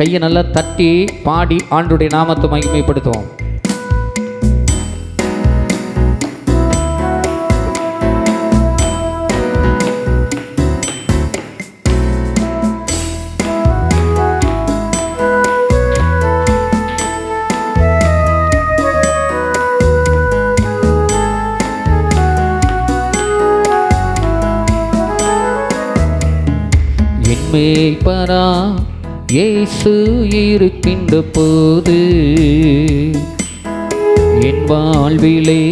கையை நல்லா தட்டி பாடி ஆண்டுடைய நாமத்தை மகிமைப்படுத்துவோம். என்மேய்ப்பரா இயேசு இருக்கின்ற போது என் வாழ்விலே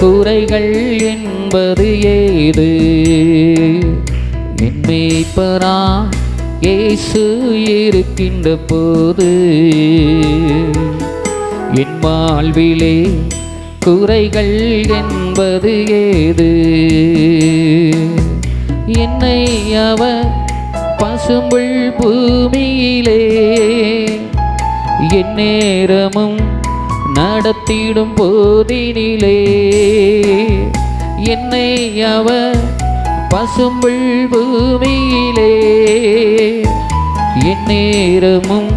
குறைகள் என்பது ஏது? என் மேய்ப்பரா இயேசு இருக்கின்ற போது என் வாழ்விலே குறைகள் என்பது ஏது? என்னை அவர் பசும்புள் பூமியிலே என் நேரமும் நடத்திடும் போதினிலே. என்னை அவர் பசும்புள் பூமியிலே என் நேரமும்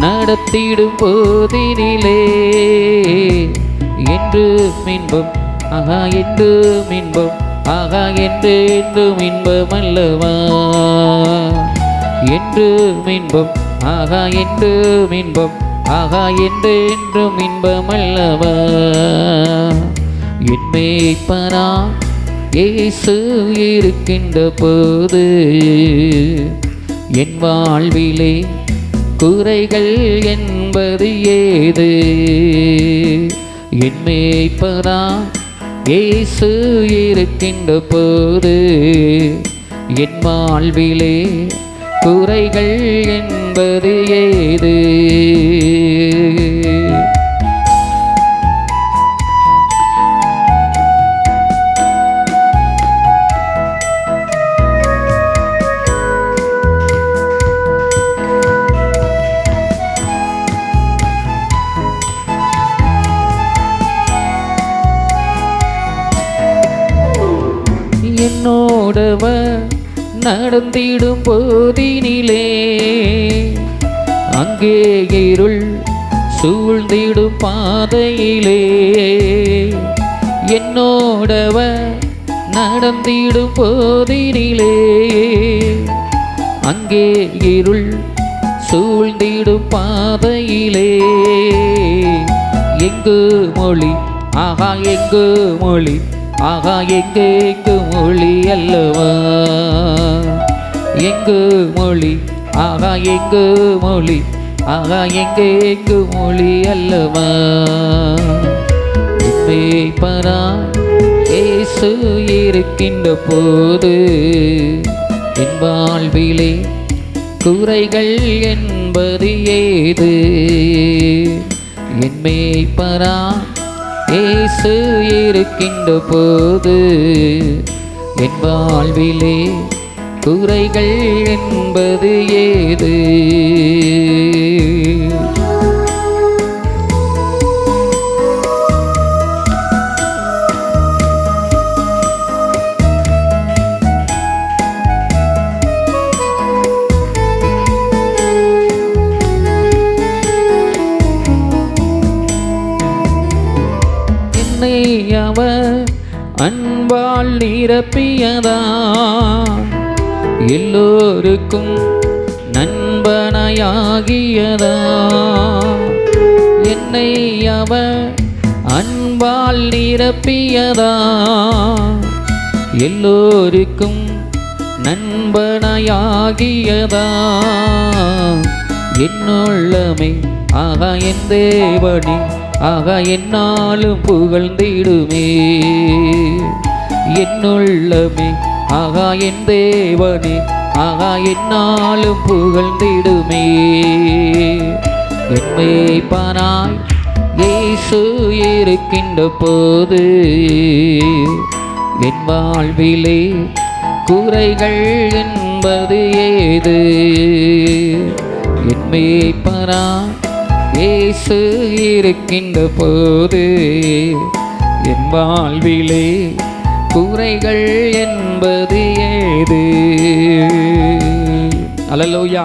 நடத்திடும் போதினிலே. என்று மின்பம் ஆகா என்று மின்பம் ஆகா என்று என்று மின்பம் அல்லவா? என்று மின்பம் ஆகா என்று மின்பம் ஆகா என்று என்றும் இன்பம் அல்லவா என் மேய்ப்பனா இயேசு இருக்கின்ற போது என் வாழ்விலே குறைகள் என்பது ஏது? என் மேய்ப்பரா இயேசு இருக்கின்ற போது என் வாழ்விலே குறைகள் என்பது ஏது? என்னோடவ நடந்திடும் போதினிலே அங்கே இருள் சூழ்ந்திடும் பாதையிலே. என்னோடவ நடந்திடும் போதினிலே அங்கே இருள் சூழ்ந்திடும் பாதையிலே. எங்கு மொழி? ஆகா எங்கு மொழி? ஆகா எங்கு எங்கு மொழி அல்லவா? எங்கு மொழி? ஆகா எங்கு மொழி? ஆகா எங்கு எங்கு மொழி அல்லவா? பரா இயேசு இருக்கின்ற போது என் வாழ்விலே குறைகள் என்பது ஏது? என் மேய்ப்பரா இயேசு இருக்கின்ற போது என் வாழ்விலே துறைகள் என்பது ஏது? அவர் அன்பால் நிரப்பியதா? எல்லோருக்கும் நண்பனையாகியதா? என்னை அவர் அன்பால் நிரப்பியதா? எல்லோருக்கும் நண்பனையாகியதா? என்னுள்ளமே ஆக என் தேவனே ஆக என்னாலும் புகழ்ந்திடுமே. என்னுள்ளமே ஆகா என் தேவனே ஆகா என்னாலும் புகழ்ந்திடுமே. என்மை பாராய் இயேசு இருக்கின்ற போது என் வாழ்விலே குறைகள் என்பது ஏது? என் மேய்ப்பரா இயேசு இருக்கின்ற போது என் வாழ்விலே குறைகள் என் என்பது ஏது அலலோயா